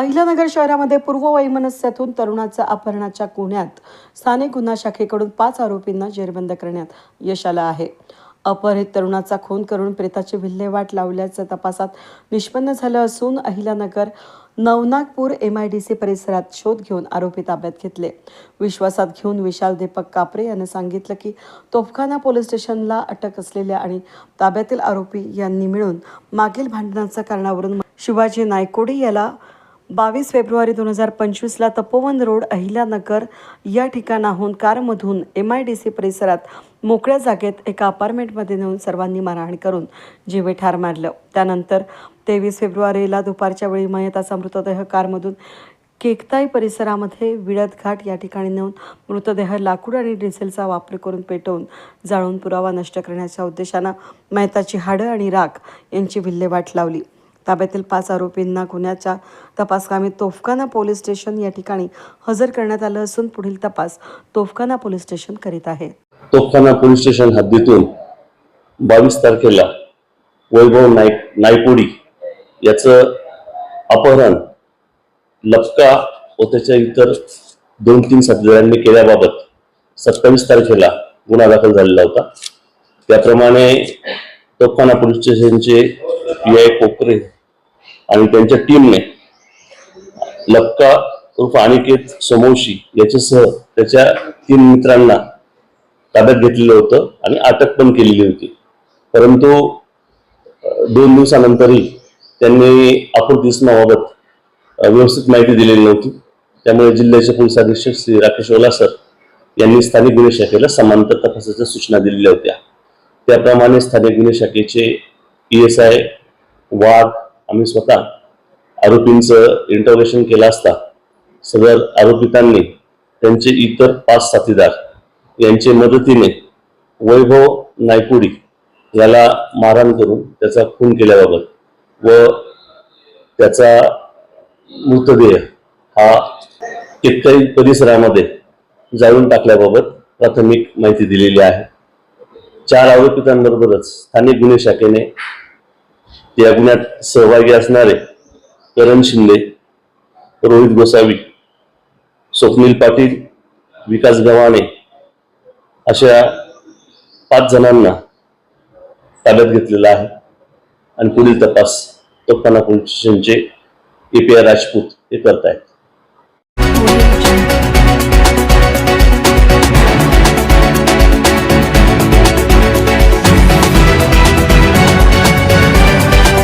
अहिल्यानगर शहरामध्ये पूर्व वैमनस्यातून तरुणाचा अपहरणाच्या गुन्ह्यात स्थानिक गुन्हा शाखेकडून पाच आरोपींना जेरबंद करण्यात यश आलं आहे. अपहरित तरुणाचा खून करून प्रेताची विल्हेवाट लावल्याचं तपासात निष्पन्न झालं असून Ahilyanagar Navnagpur M I D C परिसरात शोध घेऊन आरोपी ताब्यात घेतले. विश्वासात घेऊन विशाल दीपक कापरे यानं सांगितलं की तोफखाना पोलीस स्टेशनला अटक असलेल्या आणि ताब्यातील आरोपी यांनी मिळून मागील भांडणाच्या कारणावरून शिवाजी नायकोडी याला बावीस फेब्रुवारी दोन हजार पंचवीसला तपोवन रोड अहिल्यानगर या ठिकाणाहून कारमधून एम आय डी सी परिसरात मोकळ्या जागेत एका अपार्टमेंटमध्ये नेऊन सर्वांनी मारहाण करून जीवे ठार मारलं. त्यानंतर तेवीस फेब्रुवारीला दुपारच्या वेळी मयताचा मृतदेह कारमधून केकताई परिसरामध्ये विळद घाट या ठिकाणी नेऊन मृतदेह लाकूड आणि डिझेलचा वापर करून पेटवून जाळून पुरावा नष्ट करण्याच्या उद्देशानं मयताची हाडं आणि राख यांची विल्हेवाट लावली. ताब्यातील पाच आरोपींना गुन्ह्याच्या तपासकामी तोफखाना पोलीस स्टेशन या ठिकाणी हजर करण्यात आलं असून पुढील तपास तोफखाना पोलीस स्टेशन करीत आहे. तोफखाना पोलीस स्टेशन हद्दीतून बावीस तारखेला वैभव नाईक नायपोडी याचं अपहरण लपका व त्याच्या इतर दोन तीन साथीदारांनी केल्याबाबत सत्तावीस तारखेला गुन्हा दाखल झालेला होता. त्याप्रमाणे तोफखाना पोलीस स्टेशनचे पी आय कोकरे आणि त्यांच्या टीमने लपका उर्फ अनिकेत समोशी याच्यासह त्याच्या तीन मित्रांना ताब्यात घेतलेलं होतं आणि अटक पण केलेली होती. परंतु दोन दिवसानंतरही त्यांनी अपूर्ती इसमाबाबत व्यवस्थित माहिती दिलेली नव्हती. त्यामुळे जिल्ह्याचे पोलीस अधीक्षक श्री राकेश ओलासर यांनी स्थानिक गुन्हे शाखेला समांतर तपासाच्या सूचना दिलेल्या होत्या. त्याप्रमाणे स्थानिक गुन्हे शाखेचे ई एस आय वाद आम्ही स्वतः आरोपींचं इंटरोगेशन केलं असता सदर आरोपितांनी त्यांचे इतर पाच साथीदार यांचे मदतीने वैभव नायकुडी याला मारहाण करून त्याचा खून केल्याबाबत व त्याचा मृतदेह हा केतकरी परिसरामध्ये जाळून टाकल्याबाबत प्राथमिक माहिती दिलेली आहे. चार आरोपितांबरोबरच स्थानिक गुन्हे शाखेने या गुन्ह्यात सहभागी असणारे करण शिंदे रोहित गोसावी स्वप्नील पाटील विकास गव्हाणे अशा पाच जणांना ताब्यात घेतलेला आहे. आणि पुढील तपास तोफखाना पोलीस स्टेशनचे ए पी आय राजपूत हे करतायत. आहेत